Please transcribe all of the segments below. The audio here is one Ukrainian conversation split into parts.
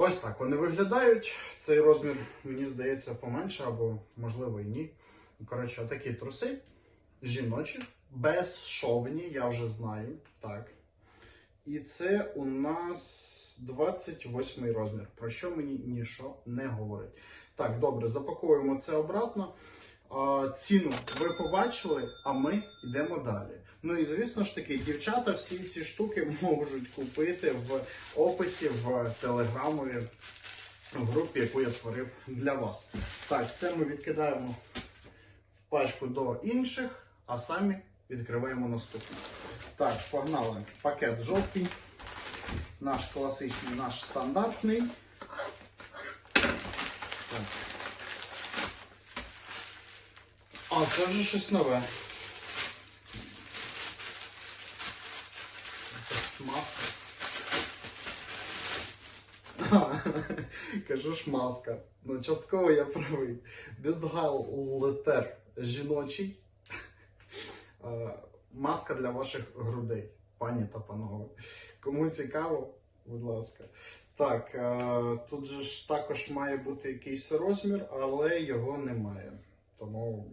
Ось так вони виглядають. Цей розмір, мені здається, поменше, або можливо і ні. Коротше, такі труси жіночі, безшовні, я вже знаю. Так. І це у нас 28 розмір, про що мені нічого не говорить. Так, добре, запакуємо це обратно. Ціну ви побачили, а ми йдемо далі. Ну і звісно ж таки, дівчата всі ці штуки можуть купити в описі в телеграмові групі, яку я створив для вас. Так, це ми відкидаємо в пачку до інших, а самі відкриваємо наступне. Так, погнали. Пакет жовтий. Наш класичний, наш стандартний. Так. А, це вже щось нове. Якась маска. А, Кажу ж маска. Ну, частково я правий. Бюстгальтер жіночий. Е, Маска для ваших грудей, пані та панове. Кому цікаво, будь ласка. Так, е, тут же ж також має бути якийсь розмір, але його немає. Тому,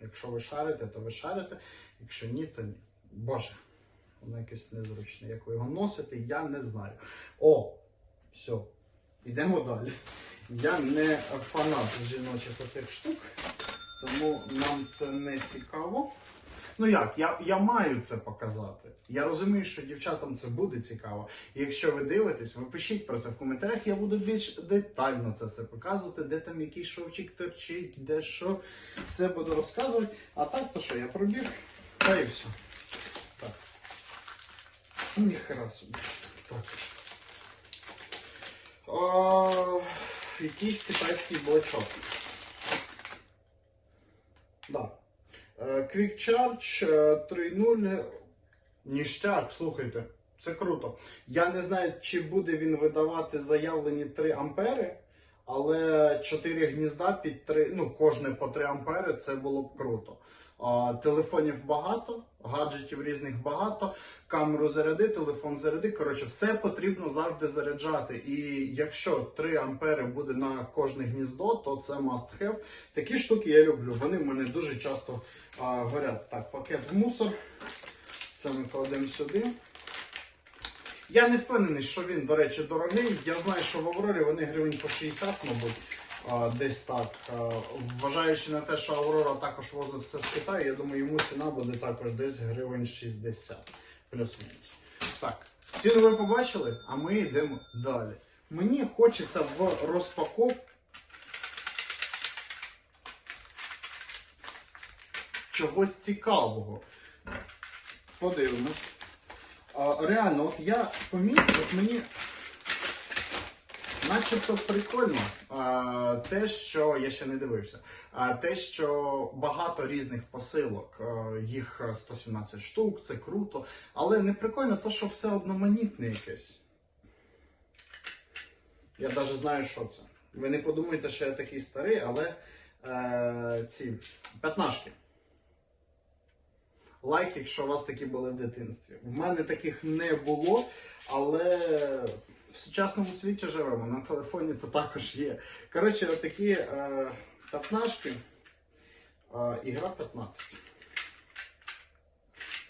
якщо ви шарите, то ви шарите. Якщо ні, то ні. Боже, воно якесь незручне. Як ви його носите, я не знаю. О, все. Йдемо далі. Я не фанат жіночих оцих штук, тому нам це не цікаво. Ну як, я, я маю це показати. Я розумію, що дівчатам це буде цікаво. І якщо ви дивитесь, ви пишіть про це в коментарях, я буду більш детально це все показувати, де там який шовчик торчить, де що. Все буду розказувати. А так, то що, я пробіг, та і все. Так. Ніхера собі. Так. О, якийсь китайський блочок. Да. Е, Quick Charge е, 3.0. Ніштяк, слухайте, це круто. Я не знаю, чи буде він видавати заявлені 3 ампери, але 4 гнізда під 3, ну, кожне по 3 ампери, це було б круто. Телефонів багато, гаджетів різних багато, камеру заряди, телефон заряди. Коротше, все потрібно завжди заряджати. І якщо 3 ампери буде на кожне гніздо, то це must have. Такі штуки я люблю. Вони в мене дуже часто а, горять. Так, пакет в мусор. Це ми кладемо сюди. Я не впевнений, що він, до речі, дорогий. Я знаю, що в Аврорі вони гривень по 60, мабуть, десь так. Вважаючи на те, що Аврора також возить все з Китаю, я думаю, йому ціна буде також десь гривень 60, плюс-мінус. Так, ціну ви побачили, а ми йдемо далі. Мені хочеться в розпаковку чогось цікавого. Подивимось. Реально, от я помітив, от мені начебто прикольно а, те, що я ще не дивився. А, те, що багато різних посилок, їх 117 штук, це круто. Але не прикольно те, що все одноманітне якесь. Я навіть знаю, що це. Ви не подумайте, що я такий старий, але е, ці п'ятнашки. Лайк, якщо у вас такі були в дитинстві. В мене таких не було, але в сучасному світі живемо. На телефоні це також є. Коротше, такі е, п'ятнашки. Е, ігра 15.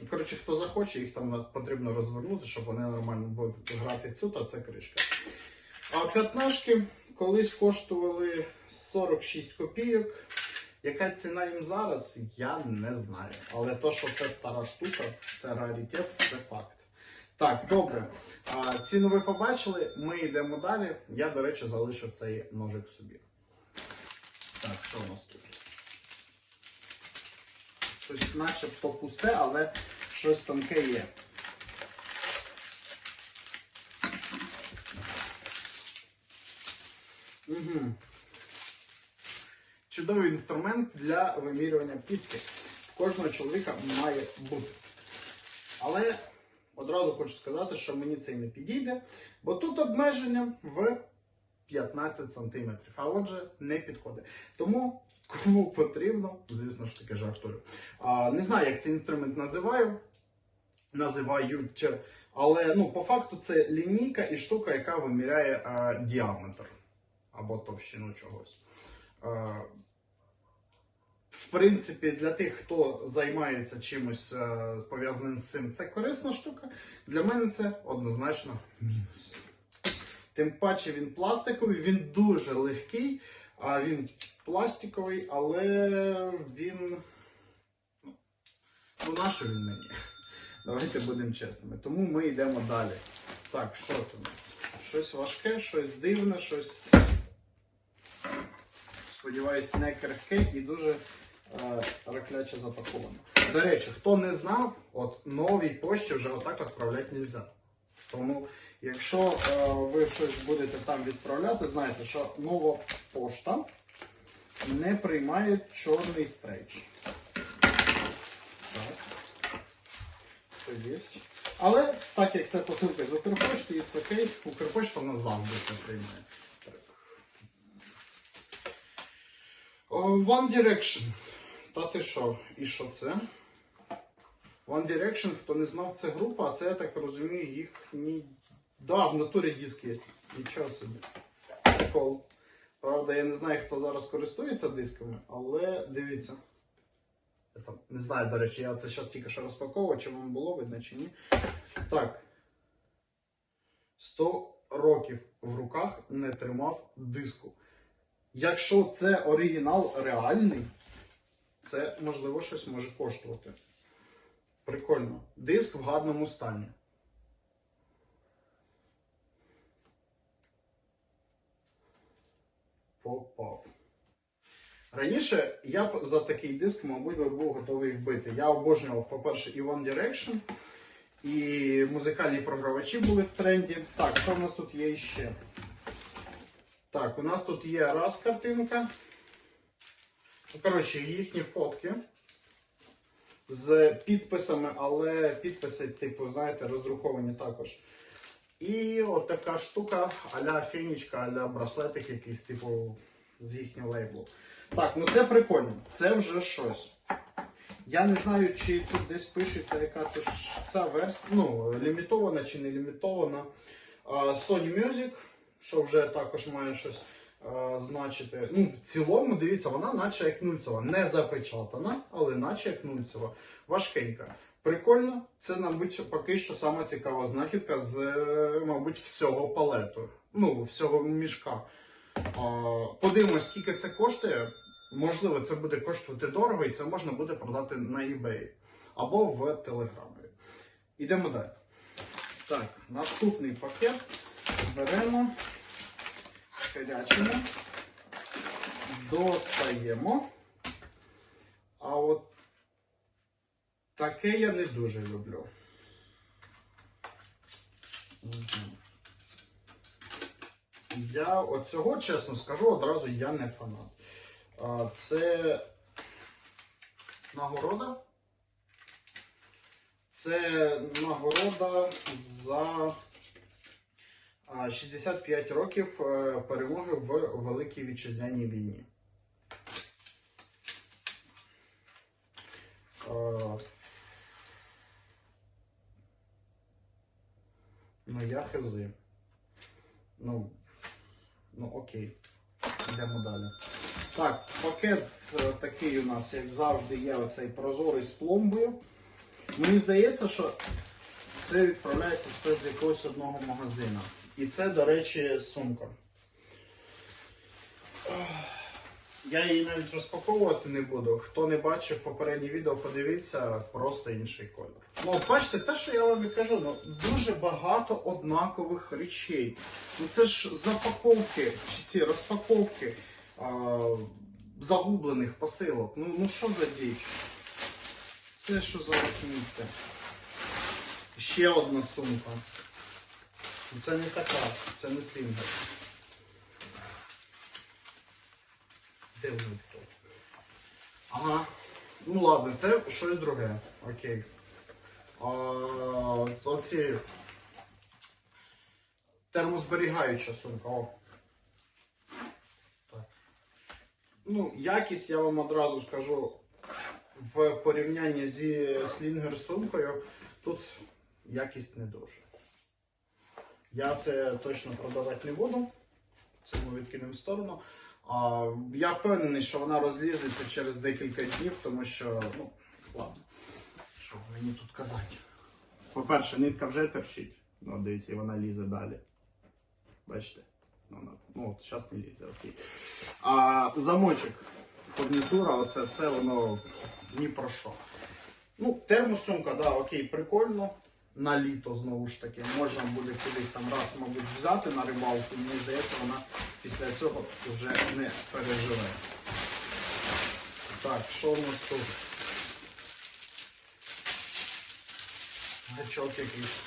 Ну, Коротше, хто захоче, їх там потрібно розвернути, щоб вони нормально будуть грати цю, а це кришка. А п'ятнашки колись коштували 46 копійок. Яка ціна їм зараз, я не знаю. Але то, що це стара штука, це раритет, це факт. Так, добре. Ціну ви побачили, ми йдемо далі. Я, до речі, залишив цей ножик собі. Так, що у нас тут? Щось начебто пусте, але щось тонке є. Угу. Чудовий інструмент для вимірювання підки. Кожного чоловіка має бути. Але одразу хочу сказати, що мені це не підійде, бо тут обмеження в 15 см, а отже, не підходить. Тому кому потрібно, звісно ж таки жартую. А, не знаю, як цей інструмент називаю. Називають Але ну, по факту це лінійка і штука, яка виміряє е, діаметр або товщину чогось. Е, в принципі, для тих, хто займається чимось е, пов'язаним з цим, це корисна штука. Для мене це однозначно мінус. Тим паче він пластиковий, він дуже легкий, а він пластиковий, але він. Ну, нащо він мені? Давайте будемо чесними. Тому ми йдемо далі. Так, що це у нас? Щось важке, щось дивне, щось. Сподіваюсь, не крихке і дуже ракляче запаковано. До речі, хто не знав, от новій пошті вже отак відправляти не можна. Тому, якщо е, ви щось будете там відправляти, знайте, що нова пошта не приймає чорний стрейч. Так. Це є. Але так як це посилка з Укрпошти, і це окей, Укрпошта нас завжди це приймає. Так. One Direction. Та ти що? І що це? One Direction, хто не знав, це група, а це, я так розумію, їхній. Да, в натурі диск є. Нічого собі. Прикол. Правда, я не знаю, хто зараз користується дисками, але дивіться. Я там не знаю, до речі, я це зараз тільки що розпаковував, чи вам було видно, чи ні. Так. 100 років в руках не тримав диску. Якщо це оригінал реальний, це можливо щось може коштувати. Прикольно. Диск в гарному стані. Попав. Раніше я б за такий диск, мабуть, був готовий вбити. Я обожнював, по-перше, і One Direction, і музикальні програвачі були в тренді. Так, що в нас тут є ще? Так, у нас тут є раз картинка. Коротше, їхні фотки з підписами, але підписи, типу, знаєте, роздруковані також. І от така штука а-ля фінічка, а-ля браслетик якийсь, типу, з їхнього лейблу. Так, ну це прикольно. Це вже щось. Я не знаю, чи тут десь пишеться, яка це ця версія, ну, лімітована чи не лімітована. Sony Music, що вже також має щось значити. Ну, в цілому, дивіться, вона наче як нульцева. Не запечатана, але наче як нульцева. Важкенька. Прикольно, це, мабуть, поки що сама цікава знахідка з, е, мабуть, всього палету. Ну, всього мішка. Подивимось, скільки це коштує. Можливо, це буде коштувати дорого, і це можна буде продати на eBay або в Телеграмі. Йдемо далі. Так, наступний пакет беремо, харячимо, достаємо. А от таке я не дуже люблю. Я от цього, чесно скажу, одразу я не фанат. Це нагорода. Це нагорода за 65 років е, перемоги в Великій Вітчизняній війні. Ну, я хези. Ну, ну окей. Йдемо далі. Так, пакет е, такий у нас, як завжди, є оцей прозорий з пломбою. Мені здається, що це відправляється все з якогось одного магазину. І це, до речі, сумка. Я її навіть розпаковувати не буду. Хто не бачив попереднє відео, подивіться, просто інший колір. Ну, от бачите, те, що я вам і кажу, ну, дуже багато однакових речей. Ну це ж запаковки, чи ці розпаковки а, загублених посилок. Ну, ну що за діч? Це що за рахунки? Ще одна сумка. Ну, Це не така, це не слінгер. Де воно тут? Ага. Ну ладно, це щось друге. Окей. А, оці термозберігаюча сумка. О. Так. Ну, якість я вам одразу скажу в порівнянні зі слінгер сумкою. Тут якість не дуже. Я це точно продавати не буду. Це ми відкинемо в сторону. А, я впевнений, що вона розлізеться через декілька днів, тому що, ну, ладно, що мені тут казати. По-перше, нитка вже терчить. Ну, дивіться, і вона лізе далі. Бачите? Ну, ну от зараз не лізе, окей. А замочок, фурнітура, оце все воно ні про що. Ну, термосумка, да, окей, прикольно. На літо знову ж таки. Можна буде кудись там раз, мабуть, взяти на рибалку. Мені здається, вона після цього вже не переживе. Так, що в нас тут? Гачок якийсь.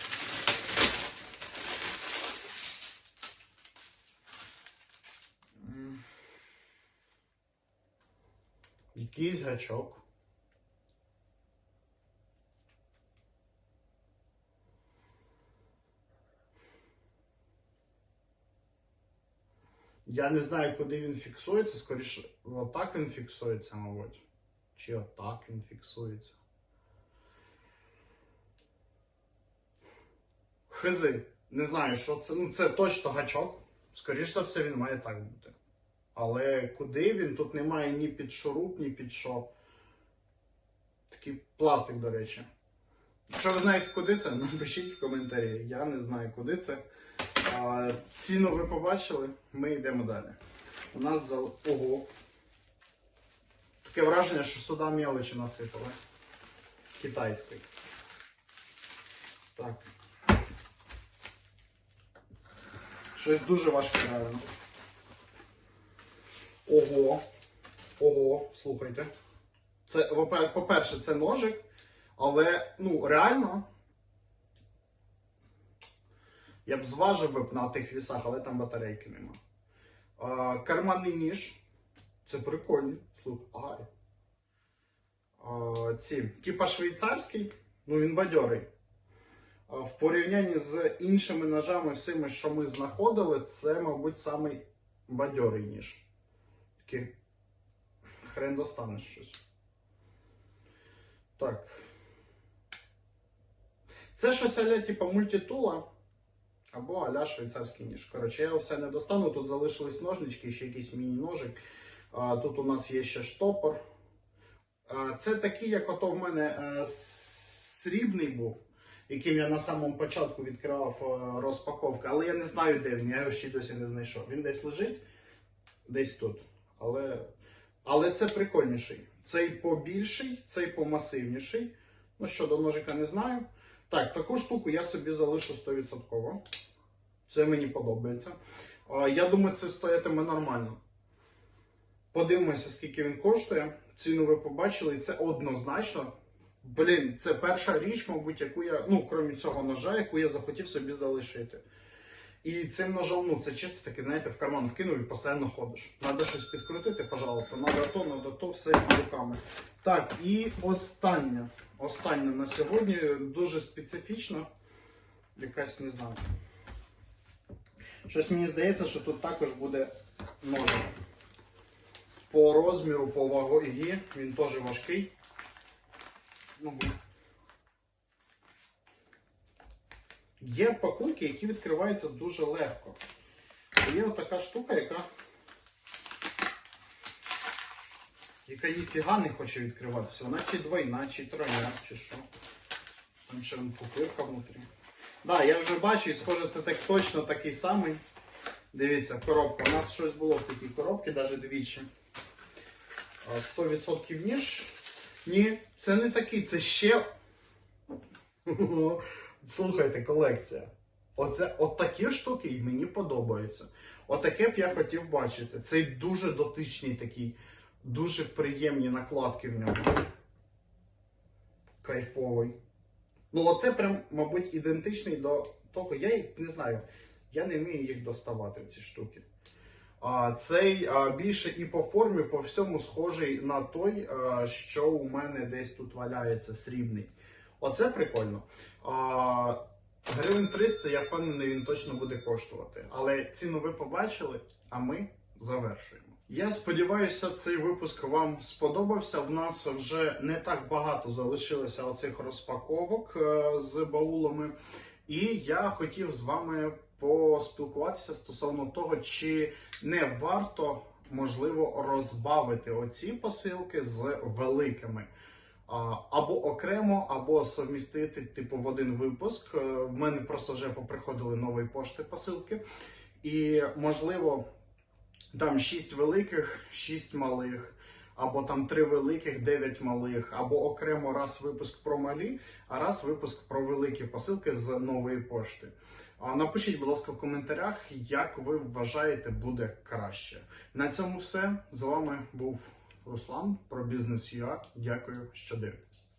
Якийсь гачок. Я не знаю, куди він фіксується, скоріше, отак він фіксується, мабуть. Чи отак він фіксується. Хизи. Не знаю, що це. Ну, це точно гачок. Скоріше за все, він має так бути. Але куди він? Тут немає ні під шуруп, ні під що. Такий пластик, до речі. Якщо ви знаєте, куди це, напишіть в коментарі. Я не знаю, куди це. Ціну ви побачили, ми йдемо далі. У нас за. Ого. Таке враження, що сюди мелочі насипали. Китайської. Так. Щось дуже важке, реально. Ого. Ого, слухайте. Це, по-перше, це ножик, але ну, реально. Я б зважив би на тих вісах, але там батарейки нема. А, карманний ніж. Це прикольно. Слухай. Ай. А, ці. Типа швейцарський, ну він бадьорий. А, в порівнянні з іншими ножами, всіми, що ми знаходили, це, мабуть, самий бадьорий ніж. Такий хрен достанеш щось. Так. Це щось аля, типа мультитула. Або аля швейцарський ніж. Коротше, я все не достану. Тут залишились ножнички, ще якийсь міні-ножик. Тут у нас є ще штопор. Це такий, як ото в мене е, срібний був, яким я на самому початку відкривав е, розпаковку. Але я не знаю, де він. Я його ще досі не знайшов. Він десь лежить, десь тут. Але, але це прикольніший. Цей побільший, цей помасивніший. Ну, щодо ножика не знаю. Так, таку штуку я собі залишу 100%. Це мені подобається. Я думаю, це стоятиме нормально. Подивимося, скільки він коштує. Ціну ви побачили, і це однозначно. Блін, це перша річ, мабуть, яку я, ну, крім цього ножа, яку я захотів собі залишити. І цим ножом, ну, це чисто таки, знаєте, в карман вкинув і постійно ходиш. Надо щось підкрутити, пожалуйста. Надо то, надо то, все руками. Так, і останнє. Останнє на сьогодні дуже специфічно. Якась не знаю. Щось мені здається, що тут також буде ножик. По розміру, по вагі він теж важкий. Ну, Є пакунки, які відкриваються дуже легко. Є отака штука, яка. Яка ніфіга не хоче відкриватися. Вона чи двойна, чи тройна, чи що. Там ще пупирка внутрі. Так, да, я вже бачу, і схоже, це так точно такий самий. Дивіться, коробка. У нас щось було в такій коробці, навіть двічі. 100% ніж. Ні, це не такий, це ще. Слухайте, колекція. Оце от такі штуки і мені подобаються. Отаке б я хотів бачити. Цей дуже дотичний такий, дуже приємні накладки в ньому. Кайфовий. Ну, оце прям, мабуть, ідентичний до того. Я їх не знаю. Я не вмію їх доставати, ці штуки. А, цей а, більше і по формі, по всьому схожий на той, а, що у мене десь тут валяється срібний. Оце прикольно. А, гривень 300, я впевнений, він точно буде коштувати. Але ціну ви побачили, а ми завершуємо. Я сподіваюся, цей випуск вам сподобався. В нас вже не так багато залишилося оцих розпаковок е, з баулами. І я хотів з вами поспілкуватися стосовно того, чи не варто можливо розбавити оці посилки з великими. Або окремо, або совмістити типу в один випуск. Е, В мене просто вже поприходили нові пошти посилки. І можливо, там 6 великих, 6 малих, або там 3 великих, 9 малих, або окремо раз випуск про малі, а раз випуск про великі посилки з нової пошти. Напишіть, будь ласка, в коментарях, як ви вважаєте буде краще. На цьому все. З вами був Руслан про бізнес.ua. Дякую, що дивитесь.